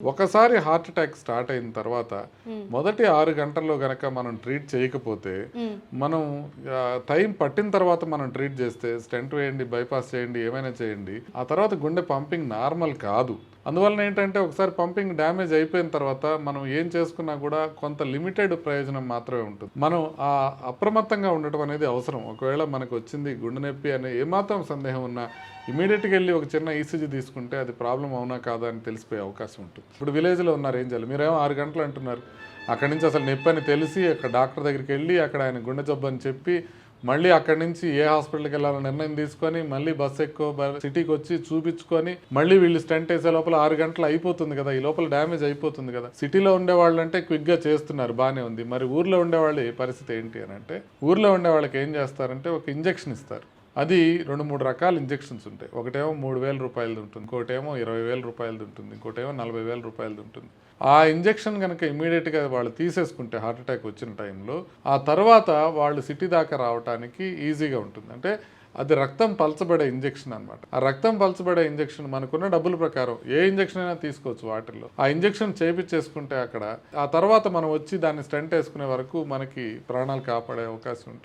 ఒకసారి heart attack start అయిన తర్వాత మొదటి ఆరు గంటల్లో గనక మనం ట్రీట్ చేయకపోతే మనం టైం పట్టిన తర్వాత మనం ట్రీట్ చేస్తే స్టెంట్ వేయండి బైపాస్ చేయండి ఏమైనా చేయండి ఆ తర్వాత గుండె పంపింగ్ నార్మల్ కాదు. అందువలన ఏంటంటే ఒకసారి పంపింగ్ డ్యామేజ్ అయిపోయిన తర్వాత మనం ఏం చేసుకున్నా కూడా కొంత లిమిటెడ్ ప్రయోజనం మాత్రమే ఉంటుంది. మనం ఆ అప్రమత్తంగా ఉండటం అనేది అవసరం. ఒకవేళ మనకు వచ్చింది గుండె నొప్పి అనే ఏమాత్రం సందేహం ఉన్నా ఇమీడియట్గా వెళ్ళి ఒక చిన్న ఈసీజీ తీసుకుంటే అది ప్రాబ్లం అవునా కాదా అని తెలిసిపోయే అవకాశం ఉంటుంది. ఇప్పుడు విలేజ్లో ఉన్నారు ఏం చేయాలి? మీరేమో ఆరు గంటలు అంటున్నారు. అక్కడి నుంచి అసలు నొప్పి అని తెలిసి అక్కడ డాక్టర్ దగ్గరికి వెళ్ళి అక్కడ ఆయన గుండె జబ్బు అని చెప్పి మళ్ళీ అక్కడి నుంచి ఏ హాస్పిటల్కి వెళ్ళాలని నిర్ణయం తీసుకొని మళ్ళీ బస్సు ఎక్కువ సిటీకి వచ్చి చూపించుకొని మళ్ళీ వీళ్ళు స్టంట్ వేసే లోపల ఆరు గంటలు అయిపోతుంది కదా ఈ లోపల డ్యామేజ్ అయిపోతుంది కదా. సిటీలో ఉండే వాళ్ళు అంటే క్విక్గా చేస్తున్నారు బాగానే ఉంది. మరి ఊర్లో ఉండేవాళ్ళు ఏ పరిస్థితి ఏంటి అని అంటే ఊర్లో ఉండే వాళ్ళకి ఏం చేస్తారంటే ఒక ఇంజెక్షన్ ఇస్తారు. అది రెండు మూడు రకాల ఇంజెక్షన్స్ ఉంటాయి. ఒకటేమో మూడు వేల రూపాయలది ఉంటుంది. ఇంకోటేమో ఇరవై వేల రూపాయలది ఉంటుంది. ఇంకోటేమో నలభై వేల రూపాయలది ఉంటుంది. ఆ ఇంజెక్షన్ కనుక ఇమీడియట్గా వాళ్ళు తీసేసుకుంటే హార్ట్ అటాక్ వచ్చిన టైంలో ఆ తర్వాత వాళ్ళు సిటీ దాకా రావడానికి ఈజీగా ఉంటుంది. అంటే అది రక్తం పలచబడే ఇంజెక్షన్ అన్నమాట. ఆ రక్తం పలచబడే ఇంజెక్షన్ మనకున్న డబ్బుల ప్రకారం ఏ ఇంజెక్షన్ అయినా తీసుకోవచ్చు వాటిల్లో. ఆ ఇంజెక్షన్ చేపించేసుకుంటే అక్కడ ఆ తర్వాత మనం వచ్చి దాన్ని స్టెంట్ వేసుకునే వరకు మనకి ప్రాణాలు కాపాడే అవకాశం ఉంటుంది.